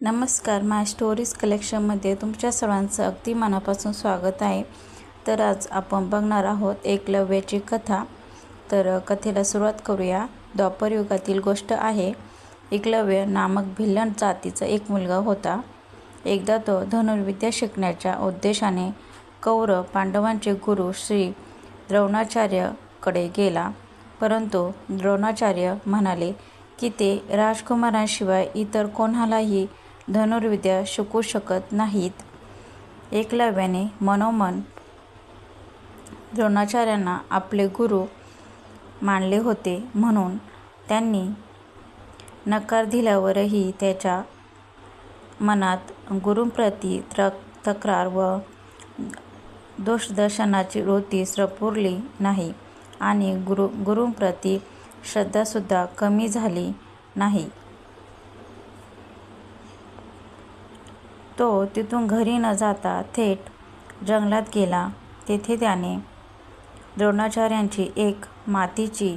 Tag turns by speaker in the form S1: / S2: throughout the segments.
S1: नमस्कार माय स्टोरीज कलेक्शनमध्ये तुमच्या सर्वांचं अगदी मनापासून स्वागत आहे. तर आज आपण बघणार आहोत एकलव्याची कथा. तर कथेला सुरुवात करूया. द्वापर युगातील गोष्ट आहे. एकलव्य नामक भिल्लन जातीचा एक मुलगा होता. एकदा तो धनुर्विद्या शिकण्याच्या उद्देशाने कौरव पांडवांचे गुरु श्री द्रोणाचार्यकडे गेला. परंतु द्रोणाचार्य म्हणाले की ते राजकुमारांशिवाय इतर कोणालाही धनुर्विद्या शिकू शकत नाहीत. एकलव्याने मनोमन द्रोणाचार्यांना आपले गुरु मानले होते म्हणून त्यांनी नकार दिल्यावरही त्याच्या मनात गुरुंप्रती त्र तक्रार व दोषदर्शनाची वृत्ती स्फुरली नाही आणि गुरु गुरुंप्रती श्रद्धासुद्धा कमी झाली नाही. तो तिथून घरी न जाता थेट जंगलात गेला. तेथे त्याने द्रोणाचार्यांची एक मातीची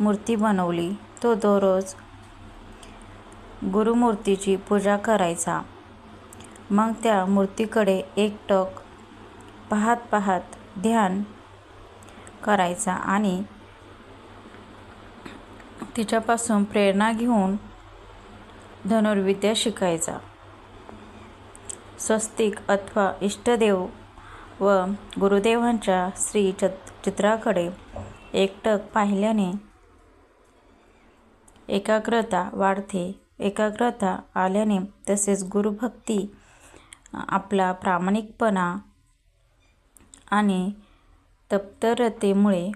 S1: मूर्ती बनवली. तो दररोज गुरुमूर्तीची पूजा करायचा. मग त्या मूर्तीकडे एकटक पाहत पाहत ध्यान करायचा आणि तिच्यापासून प्रेरणा घेऊन धनुर्विद्या शिकायचा. स्वस्तिक अथवा इष्टदेव व गुरुदेवांच्या श्री चत चित्राकडे एकटक पाहिल्याने एकाग्रता वाढते. एकाग्रता आल्याने तसेच गुरुभक्ती आपला प्रामाणिकपणा आणि तप्तरतेमुळे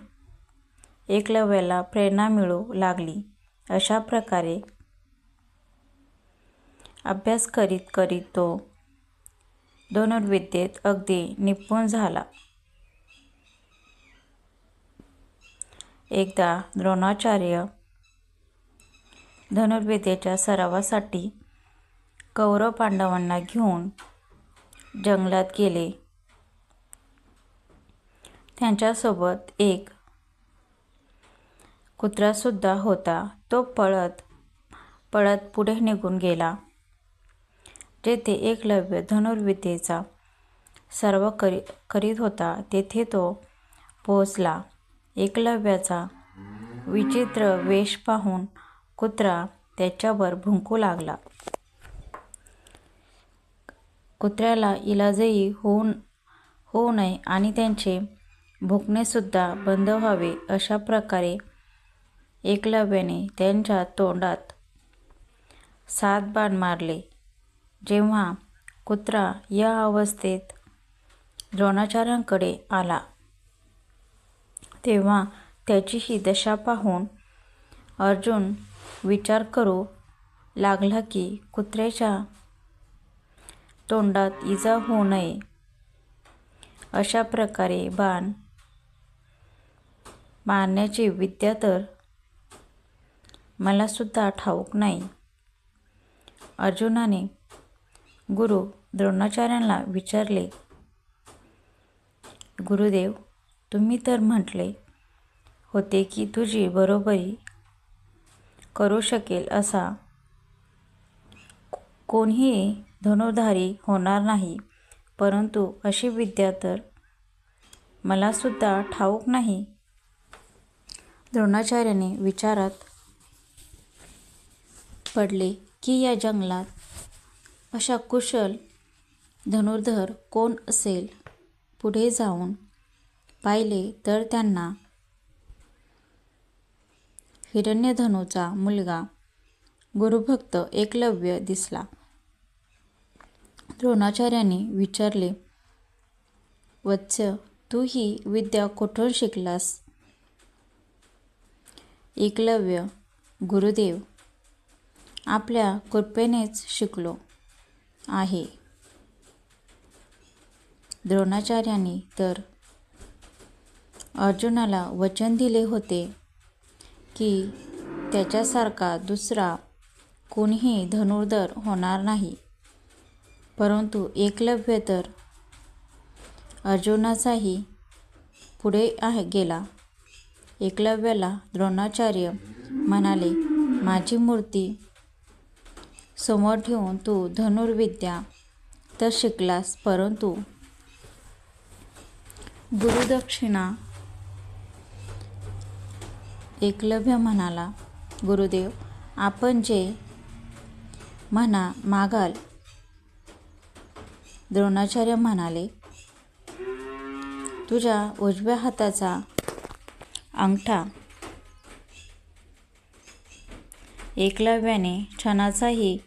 S1: एकलव्याला प्रेरणा मिळू लागली. अशा प्रकारे अभ्यास करीत करीत तो धनुर्विद्येत अगदी निपुण झाला. एकदा द्रोणाचार्य धनुर्विद्येच्या सरावासाठी कौरव पांडवांना घेऊन जंगलात गेले. त्यांच्यासोबत एक कुत्रासुद्धा होता. तो पळत पळत पुढे निघून गेला. जेथे एकलव्य धनुर्विद्येचा सर्व करी करीत होता तेथे तो पोहोचला. एकलव्याचा विचित्र वेश पाहून कुत्रा त्याच्यावर भुंकू लागला. कुत्र्याला इलाजही होऊ होऊ नये आणि त्यांचे भुंकणेसुद्धा बंद व्हावे अशा प्रकारे एकलव्याने त्यांच्या तोंडात सात बाण मारले. जेव्हा कुत्रा या अवस्थेत द्रोणाचार्यांकडे आला तेव्हा त्याची ही दशा पाहून अर्जुन विचार करू लागला की कुत्र्याच्या तोंडात इजा होऊ नये. अशा प्रकारे बाण मारण्याची विद्या तर मलासुद्धा ठाऊक नाही. अर्जुनाने गुरु द्रोणाचार्यांना विचारले गुरुदेव तुम्ही तर म्हटले होते की तुझी बरोबरी करू शकेल असा. कोणीही धनुर्धारी होणार नाही परंतु अशी विद्या तर मलासुद्धा ठाऊक नाही. द्रोणाचार्याने विचारात पडले की या जंगलात अशा कुशल धनुर्धर कोण असेल? पुढे जाऊन पाहिले तर त्यांना हिरण्यधनुचा मुलगा गुरुभक्त एकलव्य दिसला. द्रोणाचार्याने विचारले वत्स तू ही विद्या कुठून शिकलास? एकलव्य गुरुदेव आपल्या कृपेनेच शिकलो. आहे. द्रोणाचार्यांनी तर अर्जुनाला वचन दिले होते की त्याच्यासारखा दुसरा कोणीही धनुर्धर होणार नाही. परंतु एकलव्य तर अर्जुनाचाही पुढे आहे गेला. एकलव्याला द्रोणाचार्य म्हणाले माझी मूर्ती समोर ठेवून तू धनुर्विद्या तर शिकलास परंतु गुरुदक्षिणा एकलव्य म्हणाला गुरुदेव आपण जे म्हणा मागाल. द्रोणाचार्य म्हणाले तुझ्या उजव्या हाताचा अंगठा एकलव्याने क्षणाचाही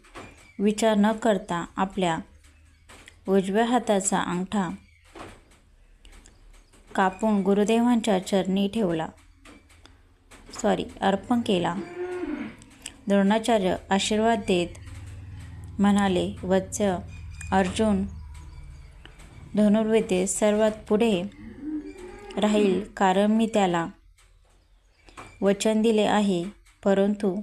S1: विचार न करता आपल्या उजव्या हाताचा अंगठा कापून गुरुदेवांच्या चरणी ठेवला. सॉरी अर्पण केला. द्रोणाचार्य आशीर्वाद देत म्हणाले वत्स अर्जुन धनुर्विद्येत सर्वात पुढे राहील कारण मी त्याला वचन दिले आहे परंतु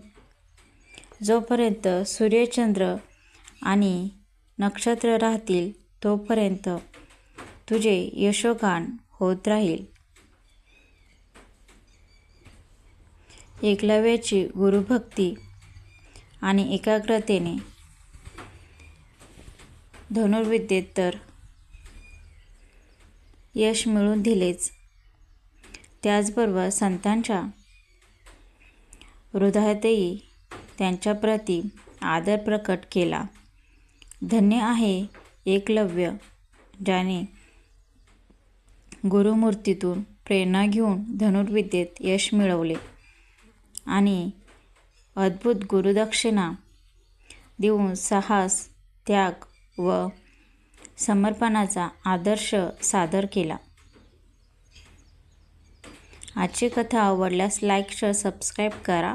S1: जोपर्यंत सूर्यचंद्र आणि नक्षत्र राहतील तोपर्यंत तुझे यशोगान होत राहील. एकलव्याची गुरुभक्ती आणि एकाग्रतेने धनुर्विद्येत तर यश मिळून दिलेच. त्याचबरोबर संतांच्या हृदयातही त्यांच्याप्रती आदर प्रकट केला. धन्य आहे एकलव्य ज्याने गुरुमूर्तीतून प्रेरणा घेऊन धनुर्विद्येत यश मिळवले आणि अद्भुत गुरुदक्षिणा देऊन साहस त्याग व समर्पणाचा आदर्श सादर केला. आजची कथा आवडल्यास लाईक शेअर सबस्क्राईब करा.